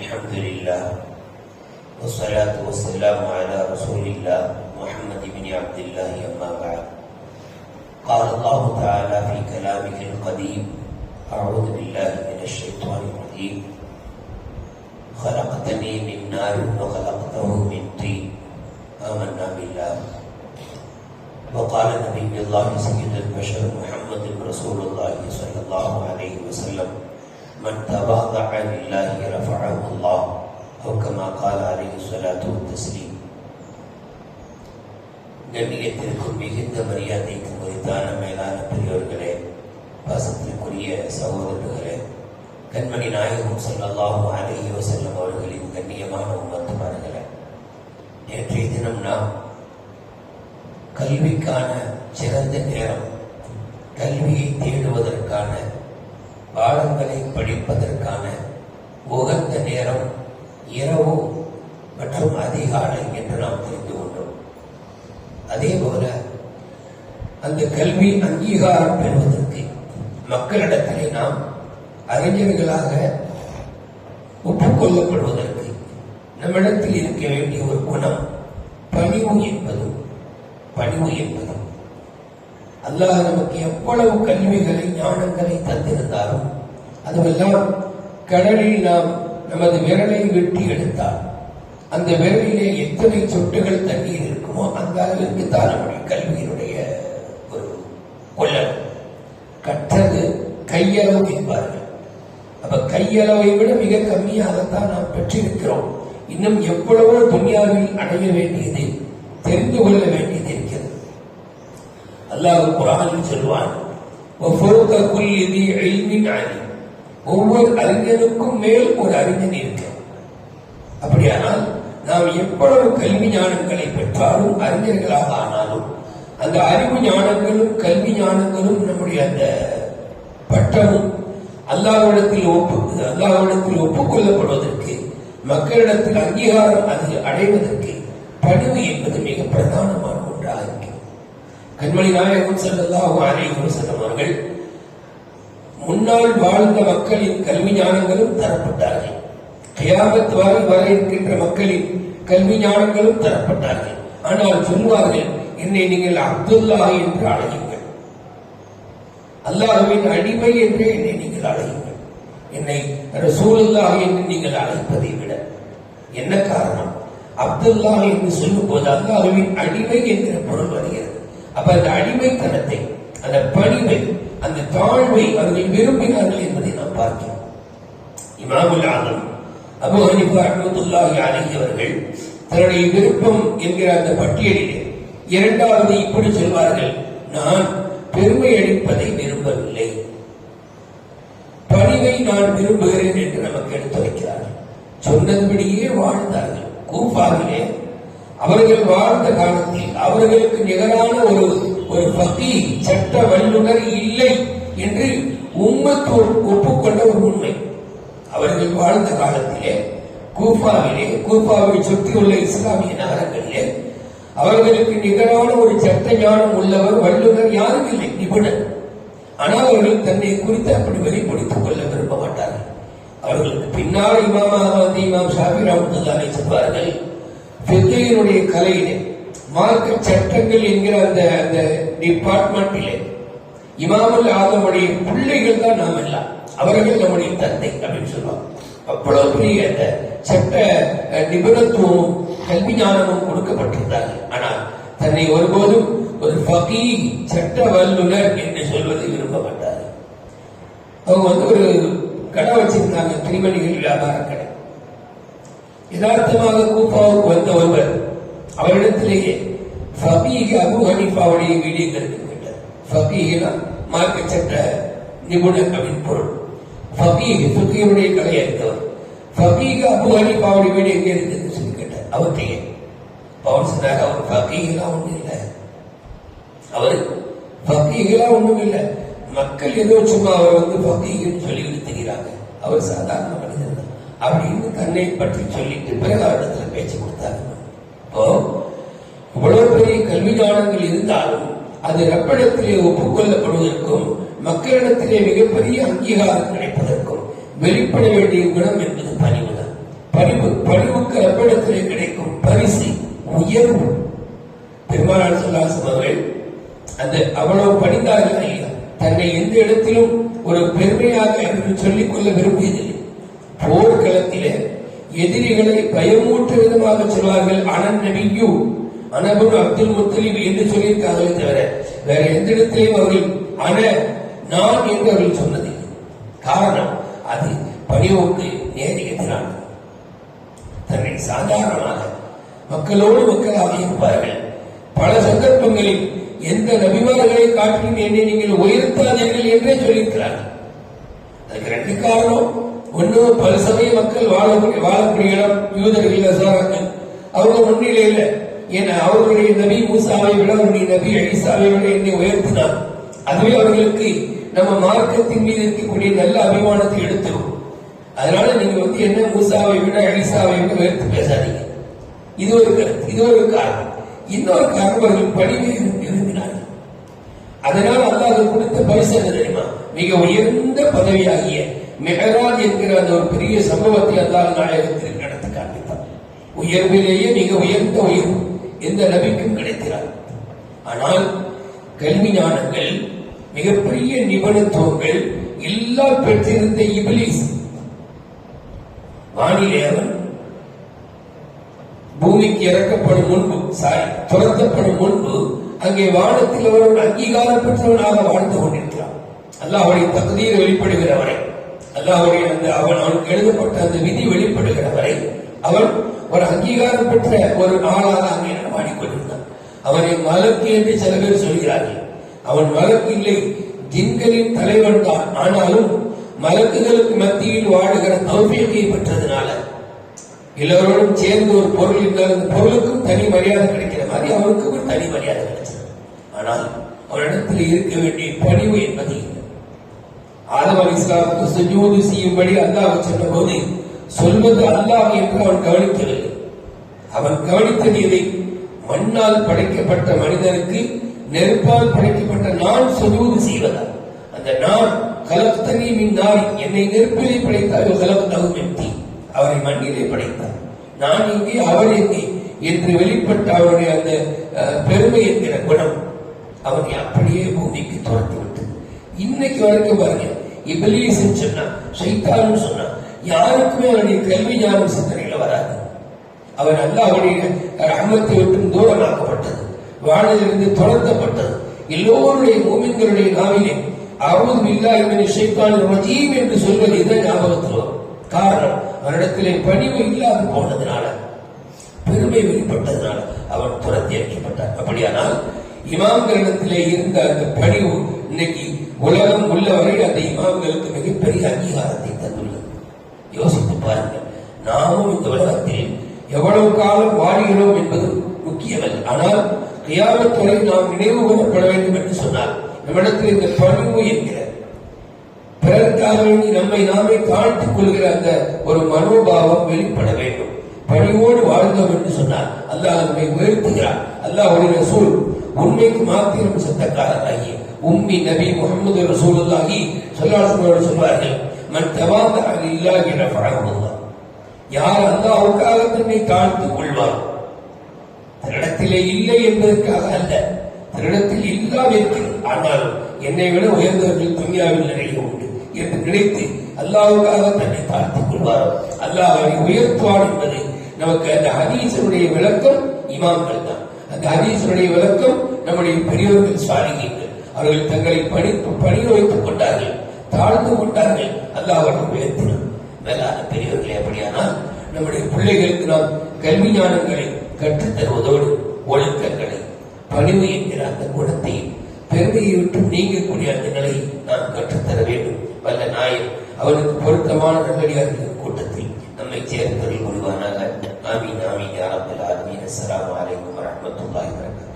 الحمد لله والصلاة والسلام على رسول الله محمد بن عبد الله أما بعد. قال الله تعالى في كلامه القديم أعوذ بالله من الشيطان الرجيم. خلقتني من نار وخلقته من طين. آمنا بالله. وقال نبي الله سيد البشر محمد رسول الله صلى الله عليه وسلم من تواضع لله رفعه الله أو كما قال عليه الصلاة والتسليم கண்ணியத்திற்கும் மிகுந்த மரியாதைக்கும் உரித்தான மேலான பெரியோர்களே பாசத்திற்குரிய சகோதரர்களே கண்மணி நாயகம் ஸல்லல்லாஹு அலைஹி வஸல்லம் அவர்களின் கண்ணியமான உம்மத்துமார்களே நேற்றைய தினம் நாம் கல்விக்கான சிறந்த நேரம் கல்வியை தேடுவதற்கான பாடங்களை படிப்பதற்கான உகந்த நேரம் இரவு மற்றும் அதிகாலை என்று நாம் தெரிந்து கொண்டோம். அதே போல அந்த கல்வி அங்கீகாரம் பெறுவதற்கு மக்களிடத்திலே நாம் அறிஞர்களாக ஒப்புக்கொள்ளப்படுவதற்கு நம்மிடத்தில் இருக்க வேண்டிய ஒரு குணம் பணிவு என்பதும் பணிவு என்பதும் அல்லாஹ் நமக்கு எவ்வளவு கல்விகளை ஞானங்களை தந்திருந்தாரோ அதுவெல்லாம் கடலில் நாம் நமது விரலை வெட்டி எடுத்தால் அந்த விரலிலே எத்தனை சொட்டுகள் தண்ணீர் இருக்குமோ அந்த அளவிற்கு தான் நம்முடைய கல்வியினுடைய ஒரு கொள்ளல் கற்றது கையளவு என்பார்கள். அப்ப கையளவை விட மிக கம்மியாகத்தான் நாம் பெற்றிருக்கிறோம். இன்னும் எவ்வளவோ துன்யாவில் அடைய வேண்டியது தெரிந்து கொள்ள வேண்டியது இருக்கிறது. அல்லாஹ் குரானில் சொல்வான் ஒவ்வொரு அறிஞனுக்கும் மேல் ஒரு அறிஞர் இருக்கிறான். அப்படியானால் நாம் எவ்வளவு கல்வி ஞானங்களை பெற்றாலும் அறிஞர்களாக ஆனாலும் அந்த அறிவு ஞானங்களும் கல்வி ஞானங்களும் நம்முடைய அந்த பட்டமும் அல்லாவிடத்தில் ஒப்பு அல்லாவிடத்தில் ஒப்புக்கொள்ளப்படுவதற்கு மக்களிடத்தில் அங்கீகாரம் அதில் அடைவதற்கு பணிவு என்பது மிக பிரதானமான கண்மணி நாயகம் ஸல்லல்லாஹு அலைஹி வஸல்லம் முன்னால் வாழ்ந்த மக்களின் கல்வி ஞானங்களும் தரப்பட்டார்கள். கயாமத் வரை வர இருக்கின்ற மக்களின் கல்வி ஞானங்களும் தரப்பட்டார்கள். ஆனால் சொல்வார்கள் என்னை நீங்கள் அப்துல்லா என்று அழையுங்கள். அல்லாஹுவின் அடிமை என்று என்னை நீங்கள் அழையுங்கள். என்னை ரசூலுல்லாஹ் என்று நீங்கள் அழைப்பதை விட. என்ன காரணம்? அப்துல்லா என்று சொல்லும் போது அல்லாஹுவின் அடிமை என்கிற பொருள் வருகிறது. அப்ப அந்த அடிமைத்தனத்தை அந்த பணிவை அந்த தாழ்வை அவர்கள் விரும்பினார்கள் என்பதை நாம் பார்க்கிறோம். இமாமுல் ஆலம் அபு ஹனிஃபா அஹமதுல்லாஹி அலஹி அவர்கள் தன்னுடைய விருப்பம் என்கிற அந்த பட்டியலிலே இரண்டாவது இப்படி சொல்வார்கள் நான் பெருமை அளிப்பதை விரும்பவில்லை. பணிவை நான் விரும்புகிறேன் என்று நமக்கு எடுத்துரைக்கிறார்கள். சொன்னபடியே வாழ்ந்தார்கள். கூஃபாவிலே அவர்கள் வாழ்ந்த காலத்தில் அவர்களுக்கு நிகரான ஒரு ஒரு பக்தி சட்ட வல்லுநர் இல்லை என்று உம்மத்து ஒப்புக்கொண்ட ஒரு உண்மை. அவர்கள் வாழ்ந்த காலத்திலே கூஃபாவிலே கூஃபாவை சுற்றியுள்ள இஸ்லாமிய நகரங்களிலே அவர்களுக்கு நிகரான ஒரு சட்ட ஞானம் உள்ளவர் வல்லுநர் யாரும் இல்லை நிபுணர். ஆனால் அவர்கள் தன்னை குறித்து அப்படி வெளிப்படுத்திக் கொள்ள விரும்ப மாட்டார்கள். அவர்களுக்கு பின்னால் இமாமாக வந்து இமாம் ஷாபி ராமத்துல்லாவை சொல்வார்கள் ஃபிக்ஹினுடைய கலையிலே மார்க்க சட்டங்கள் என்கிற அந்த அந்த டிபார்ட்மெண்ட்டிலே இமாமல் ஆதமுடைய பிள்ளைகள் தான் நாம் எல்லாம். அவர்கள் நம்முடைய தந்தை அப்படின்னு சொல்லுவாங்க. அவ்வளவு பெரிய அந்த சட்ட நிபுணத்துவமும் கல்வி ஞானமும் கொடுக்கப்பட்டிருந்தாங்க ஆனால் தன்னை ஒருபோதும் ஒரு பகி சட்ட வல்லுனர் என்று சொல்வதை விரும்ப மாட்டார் அவங்க வந்து ஒரு கடை வச்சிருந்தாங்க திருமணிகள் வியாபார கடை. யதார்த்தமாக கூப்பாவுக்கு வந்த ஒருவர் அவரிடத்திலேயே ஃபபீக அபு ஹனீஃபாவுடைய வீடியோக்களுக்கு கேட்டார் ஃபபீகனா மார்க்க சட்ட நிபுணர் அப்படின்னு பொருள் ஃபபீக் ஃபுக்கியுடைய கலை எடுத்தவர் ஃபபீக அபு ஹனீஃபாவுடைய வீடு எங்கே இருக்குன்னு சொல்லி கேட்டார் அவர்கிட்டயே அவர் சொன்னார் அவர் ஃபபீகெல்லாம் ஒன்றும் இல்லை அவர் ஃபகீகெல்லாம் ஒன்றும் இல்லை மக்கள் ஏதோ சும்மா அவர் வந்து ஃபகீகன்னு சொல்லி விடுத்துகிறாங்க அவர் சாதாரண மனிதர் அப்படின்னு தன்னை பற்றி சொல்லிட்டு பிறகு அவரிடத்துல பேச்சு கொடுத்தார். இப்போ இவ்வளவு பெரிய கல்வி ஞானங்கள் இருந்தாலும் அது ரப்பிடத்திலே ஒப்புக்கொள்ளப்படுவதற்கும் மக்களிடத்திலே மிகப்பெரிய அங்கீகாரம் கிடைப்பதற்கும் வெளிப்பட வேண்டிய குணம் என்பது பணிவுதான் பணிவு பணிவுக்கு ரப்பிடத்திலே கிடைக்கும் பரிசு உயர்வு. பெருமாள் சொல்லாசம் அவர்கள் அந்த அவ்வளவு பணிந்தார்கள் தன்னை எந்த இடத்திலும் ஒரு பெருமையாக என்று சொல்லிக் கொள்ள விரும்பியதில்லை. போர்க்களத்திலே எதிரிகளை பயமூற்ற விதமாக சொல்வார்கள் அனன் நபியு அனபுன் அப்துல் முத்தலிப் என்று சொல்லியிருக்காங்களே தவிர வேற எந்த இடத்திலையும் அவர்கள் அன நான் என்று அவர்கள் சொன்னது காரணம் அது பணிவுக்கு நேர் தன்னை சாதாரணமாக மக்களோடு மக்களாக இருப்பார்கள். பல சந்தர்ப்பங்களில் எந்த நபிமார்களை காட்டிலும் என்னை நீங்கள் உயர்த்தாதீர்கள் என்றே சொல்லியிருக்கிறார்கள். அதுக்கு ரெண்டு காரணம். ஒண்ணு பல சமய மக்கள் வாழக்கூடிய வாழக்கூடிய இடம் யூதர்கள் நசாரங்கள் அவங்க முன்னிலையில ஏன்னா அவர்களுடைய நபி மூசாவை விட அவருடைய நபி அலிசாவை விட என்னை உயர்த்தினார். அதுவே அவர்களுக்கு நம்ம மார்க்கத்தின் மீது இருக்கக்கூடிய நல்ல அபிமானத்தை எடுத்துரும். அதனால நீங்க வந்து என்ன மூசாவை விட அலிசாவை விட உயர்த்தி பேசாதீங்க. இது ஒரு கருத்து. இது ஒரு காரணம். இன்னொரு காரணம் அவர்கள் பணிவை விரும்பினார்கள். அதனால் அல்லாஹ் கொடுத்த பரிசு தெரியுமா? மிக உயர்ந்த பதவியாகிய மெஹராஜ் என்கிற அந்த ஒரு பெரிய சம்பவத்தை அல்லாஹ் நாயகத்திற்கு நடத்தி காண்பித்தார் உயர்விலேயே மிக உயர்ந்த உயர்வு எந்த நபிக்கும் கிடைக்கிறார் ஆனால் கல்வி ஞானங்கள் மிகப்பெரிய நிபுணத்துவங்கள் எல்லாம் பெற்றிருந்த இபிலிஸ். வானிலே அவன் பூமிக்கு இறக்கப்படும் முன்பு சாரி துரத்தப்படும் முன்பு அங்கே வானத்தில் அவர்கள் அங்கீகாரம் பெற்றவனாக வாழ்ந்து கொண்டிருக்கிறான். அல்லாஹ் தகுதியை வெளிப்படுகிற வெளிப்படுகிறவரை அல்லாஹ்வுடைய அந்த அவன் அவனுக்கு எழுதப்பட்ட அந்த விதி வெளிப்படுகிற வரை அவன் ஒரு அங்கீகாரம் பெற்ற ஒரு நாளாக அங்கே நடமாடிக்கொண்டிருந்தான். அவனை மலக்கு என்று சில பேர் சொல்கிறார்கள். அவன் மலக்கு இல்லை ஜின்களின் தலைவன் தான். ஆனாலும் மலக்குகளுக்கு மத்தியில் வாடுகிற தௌபியத்தை பெற்றதுனால எல்லோரோடும் சேர்ந்து ஒரு பொருள் இருந்தால் அந்த பொருளுக்கும் தனி மரியாதை கிடைக்கிற மாதிரி அவனுக்கும் ஒரு தனி மரியாதை கிடைச்சது. ஆனால் அவனிடத்தில் இருக்க வேண்டிய பணிவு என்பது ஆதம் அலி இஸ்லாமுக்கு சுஜூது செய்யும்படி அல்லாஹ் சொன்னபோது சொல்வது அல்லாஹ் என்று அவன் கவனிக்கவில்லை. அவன் கவனித்தது எதை மண்ணால் படைக்கப்பட்ட மனிதனுக்கு நெருப்பால் படைக்கப்பட்ட நான் சுஜூது செய்வதா? அந்த நான் கலப்தனி மின் நாய். என்னை நெருப்பிலே படைத்தாயோ கலப்தகும் எம்தி அவரை மண்ணிலே படைத்தார். நான் இங்கே அவர் எங்கே என்று வெளிப்பட்ட அவருடைய அந்த அஹ், பெருமை என்கிற குணம் அவனை அப்படியே பூமிக்கு துரத்தி இன்னைக்கு வரைக்கும் பாருங்க. இபிலிஸ் சொன்னா? சைத்தான்னு சொன்னா. யாருக்குமே அவனுடைய கல்வி ஞானம் சிந்தனையில வராது. அவன் அல்லாஹ்வுடைய ரகமத்தை விட்டும் தூரமாக்கப்பட்டது வானிலிருந்து துரத்தப்பட்டது. எல்லோருடைய மூமின்களுடைய நாவிலே அவுது இல்லா இவனை ஷைத்தான் ரஜீம் என்று சொல்வது இதை ஞாபகத்தில் வரும்? காரணம் அவனிடத்திலே பணிவு இல்லாது போனதுனால பெருமை வெளிப்பட்டதுனால அவன் துரத்தி அடிக்கப்பட்டான். அப்படியானால் இமாம்களிடத்திலே இருந்த அந்த பணிவு இன்னைக்கு உலகம் உள்ளவரை அந்த இமாம்களுக்கு மிகப்பெரிய அங்கீகாரத்தை தந்துள்ளது. யோசித்து பாருங்கள். நாமும் இந்த உலகத்தில் எவ்வளவு காலம் வாழ்கிறோம் என்பது முக்கியமல்ல. ஆனால் கியாமத்துறை நாம் நினைவு கூறப்பட வேண்டும் என்று சொன்னார் நம்மிடத்தில் இந்த பணிவு என்கிற பிறருக்காக வேண்டி நம்மை நாமே தாழ்த்திக் கொள்கிற அந்த ஒரு மனோபாவம் வெளிப்பட வேண்டும். பணிவோடு வாழ்ந்தோம் என்று சொன்னார் அல்லாஹ் நம்மை உயர்த்துகிறார் அல்லாஹ் ஒரு ரசூல் உண்மைக்கு மாத்திரம் சொந்தக்காரராகி உம்மி நபி முகமது ரசூலுல்லாஹி சொல்லாசனோடு சொல்வார்கள் மன் தவாந்த இல்லாஹி ரஃபஅஹுல்லாஹ் யார் அல்லாஹ்வுக்காக தன்னை தாழ்த்து கொள்வார் தன்னிடத்திலே இல்லை என்பதற்காக அல்ல தன்னிடத்தில் இல்லாமல் இருக்கிறது ஆனால் என்னை விட உயர்ந்தவர்கள் துன்யாவில் நிறைய உண்டு என்று நினைத்து அல்லாஹ்வுக்காக தன்னை தாழ்த்திக் கொள்வார்? அல்லாஹ் அவரை உயர்த்துவார் என்பது நமக்கு அந்த ஹதீசனுடைய விளக்கம் இமாம்கள் தான். அந்த ஹதீசனுடைய விளக்கம் நம்முடைய பெரியவர்கள் சாலிகங்கள் அவர்கள் தங்களை படிப்பு பணிய வைத்துக் கொண்டார்கள் தாழ்ந்து கொண்டார்கள். அல்ல அவர்கள் உயர்த்தினார் மேலான பெரியவர்களே அப்படியானால் நம்முடைய பிள்ளைகளுக்கு நாம் கல்வி ஞானங்களை கற்றுத்தருவதோடு ஒழுக்கங்களை பணிவு என்கிற அந்த குணத்தை பெருமையை விட்டு நீங்கக்கூடிய அந்த நிலையை நாம் கற்றுத்தர வேண்டும். வல்ல நாயன் அவனுக்கு பொருத்தமான நல்லடியார்கள் கூட்டத்தில் நம்மை சேர்ந்தவர்கள் புரிவானாக. ஆமீன் ஆமீன் யா ரப்பல் ஆலமீன் அஸ்ஸலாமு அலைக்கும் வரஹ்மத்துல்லாஹி வபரகாத்துஹு.